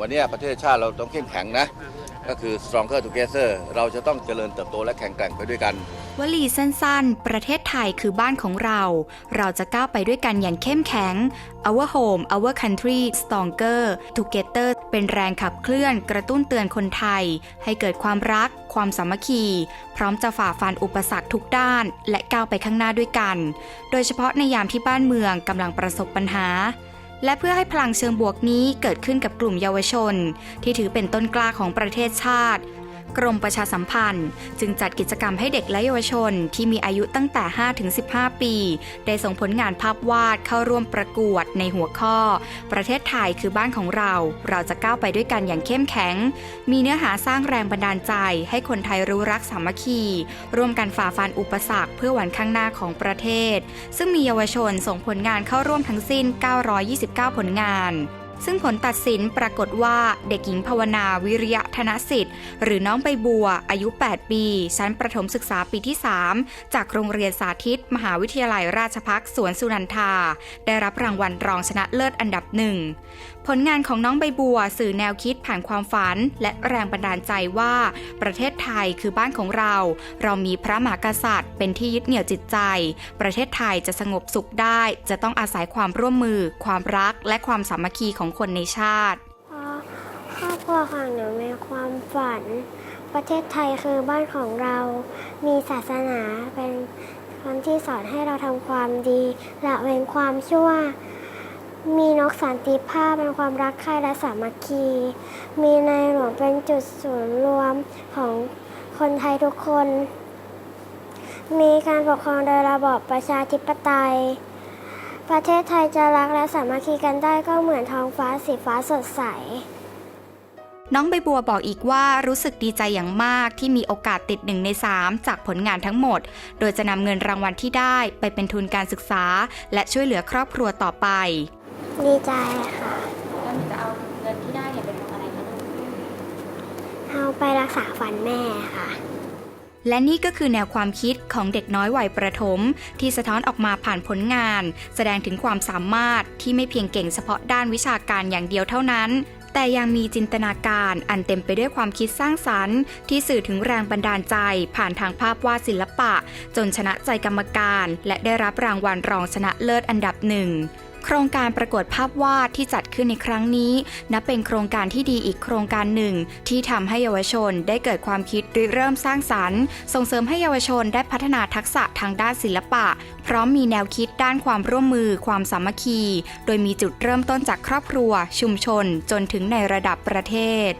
วันนี้ประเทศชาติเราต้องเข้มแข็งนะ ก็คือ stronger together เราจะต้องเจริญเติบโตและแข็งแกร่งไปด้วยกัน วลีสั้นๆ ประเทศไทยคือบ้านของเรา เราจะก้าวไปด้วยกันอย่างเข้มแข็ง Our home our country stronger together เป็นแรงขับเคลื่อนกระตุ้นเตือนคนไทย ให้เกิดความรัก ความสามัคคี พร้อมจะฝ่าฟันอุปสรรคทุกด้าน และก้าวไปข้างหน้าด้วยกัน โดยเฉพาะในยามที่บ้านเมืองกำลังประสบปัญหา และเพื่อให้พลังเชิงบวกนี้เกิดขึ้นกับกลุ่มเยาวชน ที่ถือเป็นต้นกล้าของประเทศชาติ กรมประชาสัมพันธ์ จึงจัดกิจกรรมให้เด็กและเยาวชนที่มีอายุตั้งแต่ 5-15 ปี ได้ส่งผลงานภาพวาดเข้าร่วมประกวดในหัวข้อ ประเทศไทยคือบ้านของเรา เราจะก้าวไปด้วยกันอย่างเข้มแข็ง มีเนื้อหาสร้างแรงบันดาลใจ ให้คนไทยรู้รักสามัคคี ร่วมกันฝ่าฟันอุปสรรคเพื่อวันข้างหน้าของประเทศ ซึ่งมีเยาวชนส่งผลงานเข้าร่วมทั้งสิ้น 929 ผลงาน ซึ่งผลตัดสินปรากฏว่าเด็กหญิงภาวนาวิริยะธนสิทธิ์ หรือน้องใบบัว อายุ 8 ปี ชั้นประถมศึกษาปีที่ 3 จากโรงเรียนสาธิต มหาวิทยาลัยราชภัฏสวนสุนันทา ได้รับรางวัลรองชนะเลิศอันดับหนึ่งผลงานของน้องใบบัวสื่อแนวคิดผ่านความฝัน และแรงบันดาลใจว่า ประเทศไทยคือบ้านของเรา เรามีพระมหากษัตริย์ เป็นที่ยึดเหนี่ยวจิตใจ ประเทศไทยจะสงบสุขได้ จะต้องอาศัยความร่วมมือ ความรัก และความสามัคคีของคนในชาติเพราะครอบครัวของหนูมีความฝัน ประเทศไทยคือบ้านของเรา มีศาสนาเป็นคำที่สอนให้เราทำความดีละเว้นความชั่ว มีนกสันติภาพเป็นความรักใคร่และสามัคคี มีในหลวงเป็นจุดศูนย์รวมของคนไทยทุกคน มีการปกครองโดยระบอบประชาธิปไตย ประเทศไทยจะรักและสามัคคีกันได้ก็เหมือนท้องฟ้าสีฟ้าสดใส น้องใบบัวบอกอีกว่ารู้สึกดีใจอย่างมากที่มีโอกาสติดหนึ่งใน3จากผลงานทั้งหมด โดยจะนำเงินรางวัลที่ได้ไปเป็นทุนการศึกษา และช่วยเหลือครอบครัวต่อไป ดีใจค่ะแล้วหนูจะเอาเงินที่ได้เนี่ยไปทำอะไรคะลูกเอาไปรักษาฟันแม่ค่ะ และนี่ก็คือแนวความคิดของเด็กน้อยวัยประถม ที่สะท้อนออกมาผ่านผลงาน แสดงถึงความสามารถที่ไม่เพียงเก่งเฉพาะด้านวิชาการอย่างเดียวเท่านั้น แต่ยังมีจินตนาการอันเต็มไปด้วยความคิดสร้างสรรค์ ที่สื่อถึงแรงบันดาลใจ ผ่านทางภาพวาดศิลปะ จนชนะใจกรรมการ และได้รับรางวัลรองชนะเลิศอันดับหนึ่ง โครงการประกวดภาพวาดที่จัดขึ้นในครั้งนี้ นับเป็นโครงการที่ดีอีกโครงการหนึ่ง ที่ทำให้เยาวชนได้เกิดความคิดริเริ่มสร้างสรรค์ ส่งเสริมให้เยาวชนได้พัฒนาทักษะทางด้านศิลปะ พร้อมมีแนวคิดด้านความร่วมมือ ความสามัคคี โดยมีจุดเริ่มต้นจากครอบครัว ชุมชน จนถึงในระดับประเทศ